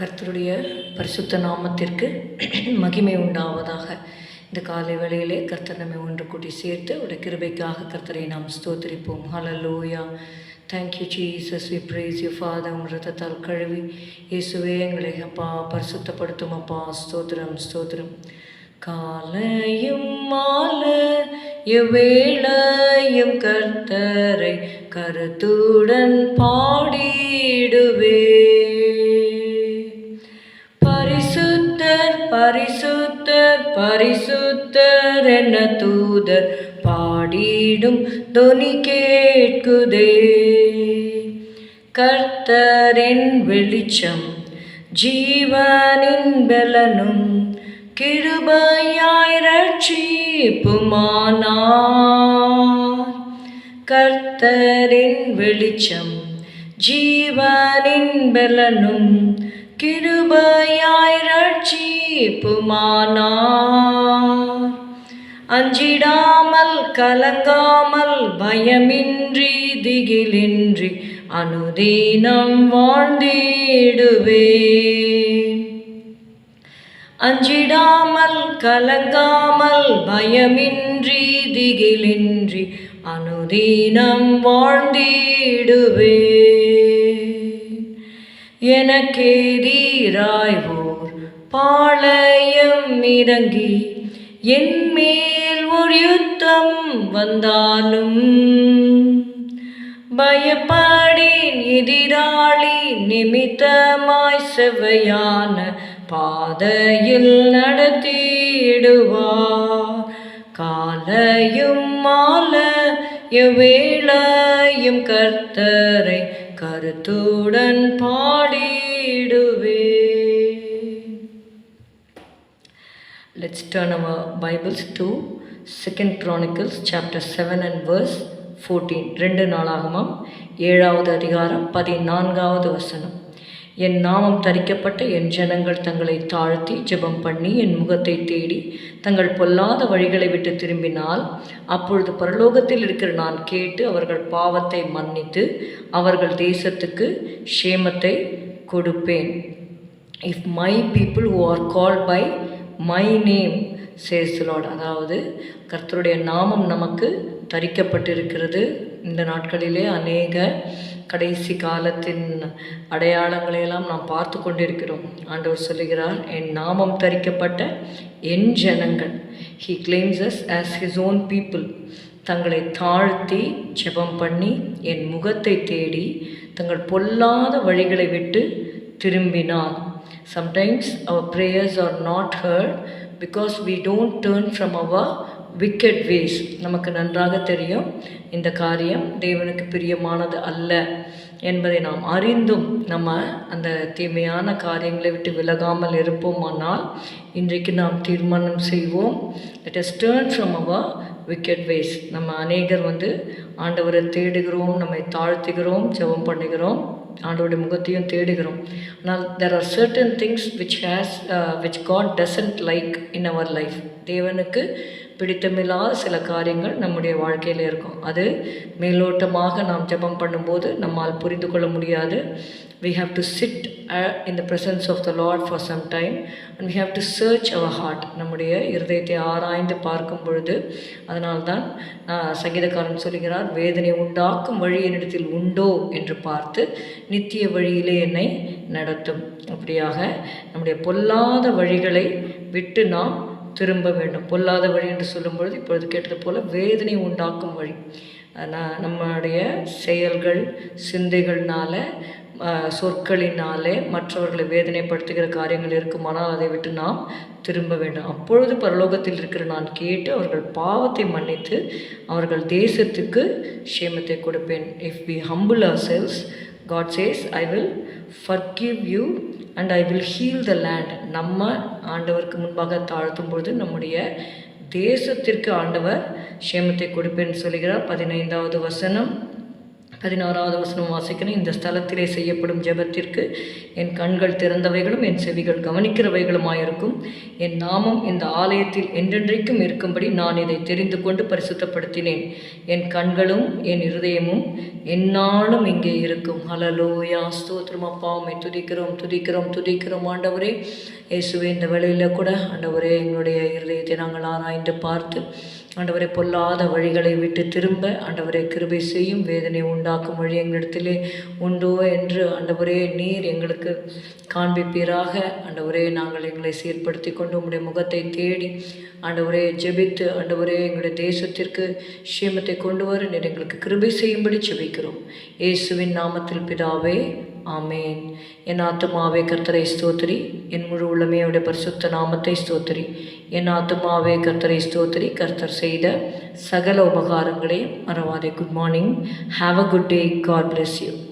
கர்த்தருடைய பரிசுத்த நாமத்திற்கு மகிமை உண்டாவதாக. இந்த காலை வேளையிலே கர்த்தர் நம்மை ஒன்று கூட்டி சேர்த்து அவருடைய கிருபைக்காக கர்த்தரை நாம் ஸ்தோத்திரிப்போம். ஹalleluya Loya you jesus. We praise you father. உம் ரத்தத்தால் கழுவி இயேசுவே எங்களை அப்பா பரிசுத்தப்படுத்தும் அப்பா. ஸ்தோத்திரம் ஸ்தோத்திரம். காலையும் மாலை எவ்வேளையும் கர்த்தரை கருத்துடன் பாடிடுவே. பரிசுத்தர் பரிசுத்தர் பரிசுத்தர் என தூதர்? பாடிடும் துணி கேட்குதே. கர்த்தரின் வெளிச்சம் ஜீவனின் பலனும் கிருபையாய் ரட்சிப்புமானார் கர்த்தரின் வெளிச்சம் ஜீவனின் பலனும் கிருபையாய் ரட்சிப்புமானார் அஞ்சிடாமல் கலங்காமல் பயமின்றி திகிலின்றி அனுதீனம் வாழ்ந்திடுவே. அஞ்சிடாமல் கலங்காமல் பயமின்றி திகிலின்றி அனுதீனம் வாழ்ந்திடுவே. எனக்கேறீராய்வோர் பாளையம் இறங்கி என் மேல் ஒரு யுத்தம் வந்தாலும் பயப்படேன் எதிராளி நிமித்தமாய் செவ்வையான பாதையில் நடத்திடுவார். காலையும் மால எவ்வேளையும் கர்த்தரை கருத்துடன் பாடிடுவே let's turn our Bibles to second Chronicles chapter seven and verse fourteen ரெண்டு நாளாகமாம் ஏழாவது அதிகாரம் பதினான்காவது வசனம் என் நாமம் தரிக்கப்பட்ட என் ஜனங்கள் தங்களை தாழ்த்தி ஜெபம் பண்ணி என் முகத்தை தேடி தங்கள் பொல்லாத வழிகளை விட்டு திரும்பினால் அப்பொழுது பரலோகத்தில் இருக்கிற நான் கேட்டு அவர்கள் பாவத்தை மன்னித்து அவர்கள் தேசத்துக்கு ஷேமத்தை கொடுப்பேன். If my people who are called by my name says அதாவது கர்த்தருடைய நாமம் நமக்கு தரிக்கப்பட்டிருக்கிறது இந்த நாட்களிலே அநேக கடைசி காலத்தின் அடையாளங்களையெல்லாம் நாம் பார்த்து கொண்டிருக்கிறோம். ஆண்டவர் சொல்லுகிறார் என் நாமம் தரிக்கப்பட்ட என் ஜனங்கள். He claims us as his own people தங்களை தாழ்த்தி ஜெபம் பண்ணி என் முகத்தை தேடி தங்கள் பொல்லாத வழிகளை விட்டு திரும்பினார். Sometimes our prayers are not heard because we don't turn from our wicked ways நமக்கு நன்றாக தெரியும். இந்த காரியம் தேவனுக்கு பிரியமானது அல்ல என்பதை நாம் அறிந்தும் நம்ம அந்த தீமையான காரியங்களை விட்டு விலகாமல் இருப்போமானால் இன்றைக்கு நாம் தீர்மானம் செய்வோம். Let us turn from our wicked ways நம்ம அநேகர் வந்து ஆண்டவரை தேடுகிறோம் நம்மை தாழ்த்துகிறோம் ஜெபம் பண்ணுகிறோம். ஆண்டோடைய முகத்தையும் தேடுகிறோம். ஆனால் there are certain things which has which God doesn't like in our life தேவனுக்கு பிடித்தமில்லாத சில காரியங்கள் நம்முடைய வாழ்க்கையில் இருக்கும். அது மேலோட்டமாக நாம் ஜெபம் பண்ணும்போது நம்மால் புரிந்து கொள்ள முடியாது. We have to sit uh, in the presence of the lord for some time and we have to search our heart. நம்முடைய இருதயத்தை ஆராய்ந்து பார்க்கும் பொழுது அதனால்தான் சங்கீதக்காரன் சொல்கிறார் வேதனை உண்டாக்கும் வழி என்னிடத்தில் உண்டோ? என்று பார்த்து நித்திய வழியிலே என்னை நடத்தும். அப்படியாக நம்முடைய பொல்லாத வழிகளை விட்டு நாம் திரும்ப வேண்டும். பொல்லாத வழி என்று சொல்லும்பொழுது இப்பொழுது கேட்டது போல் வேதனை உண்டாக்கும் வழி. நான் நம்மளுடைய செயல்கள் சிந்தைகள்னால சொற்களினாலே மற்றவர்களை வேதனைப்படுத்துகிற காரியங்கள் இருக்குமானால் அதை விட்டு நாம் திரும்ப வேண்டும். அப்பொழுது பரலோகத்தில் இருக்கிற நான் கேட்டு அவர்கள் பாவத்தை மன்னித்து அவர்கள் தேசத்துக்கு க்ஷேமத்தை கொடுப்பேன். If we humble our selves God says I will forgive you and I will heal the land நம்ம ஆண்டவருக்கு முன்பாக தாழ்த்தும் பொழுது நம்முடைய தேசத்திற்கு ஆண்டவர் க்ஷேமத்தை கொடுப்பேன் சொல்கிறார் பதினைந்தாவது வசனம். பதினாறாவது வசனம் வாசிக்கிறேன் இந்த ஸ்தலத்திலே செய்யப்படும் ஜெபத்திற்கு என் கண்கள் திறந்தவைகளும் என் செவிகள் கவனிக்கிறவைகளுமாயிருக்கும். என் நாமம் இந்த ஆலயத்தில் என்றென்றைக்கும் இருக்கும்படி நான் இதை தெரிந்து கொண்டு பரிசுத்தப்படுத்தினேன். என் கண்களும் என் இருதயமும் என்னாலும் இங்கே இருக்கும். ஹலலோயா ஸ்தோத்திரம் அப்பாவுமே துதிக்கிறோம் துதிக்கிறோம் துதிக்கிறோம். ஆண்டவரே இயேசுவே இந்த வேலையில் கூட ஆண்டவரே எங்களுடைய இருதயத்தை நாங்கள் ஆராய்ந்து பார்த்து ஆண்டவரை பொல்லாத வழிகளை விட்டு திரும்ப ஆண்டவரை கிருபை செய்யும் வேதனை உண்டாக்கும் வழி எங்களிடத்திலே உண்டோ என்று ஆண்டவரே நீர் எங்களுக்கு காண்பிப்பீராக. ஆண்டவரே நாங்கள் எங்களை சீர்படுத்தி கொண்டு உங்களுடைய முகத்தை தேடி ஆண்டவரே ஜெபித்து ஆண்டவரே எங்களுடைய தேசத்திற்கு ஷேமத்தை கொண்டு வர நீர் எங்களுக்கு கிருபை செய்யும்படி ஜெபிக்கிறோம். இயேசுவின் நாமத்தில் பிதாவே ஆமேன். என் ஆத்துமாவே கர்த்தரை ஸ்தோத்திரி. என் முழு உள்ளமே அவருடைய பரிசுத்த நாமத்தை ஸ்தோத்திரி. என் ஆத்துமாவே கர்த்தரை ஸ்தோத்திரி. கர்த்தர் செய்த சகல உபகாரங்களையும் மறவாதே. Good morning have a good day God bless you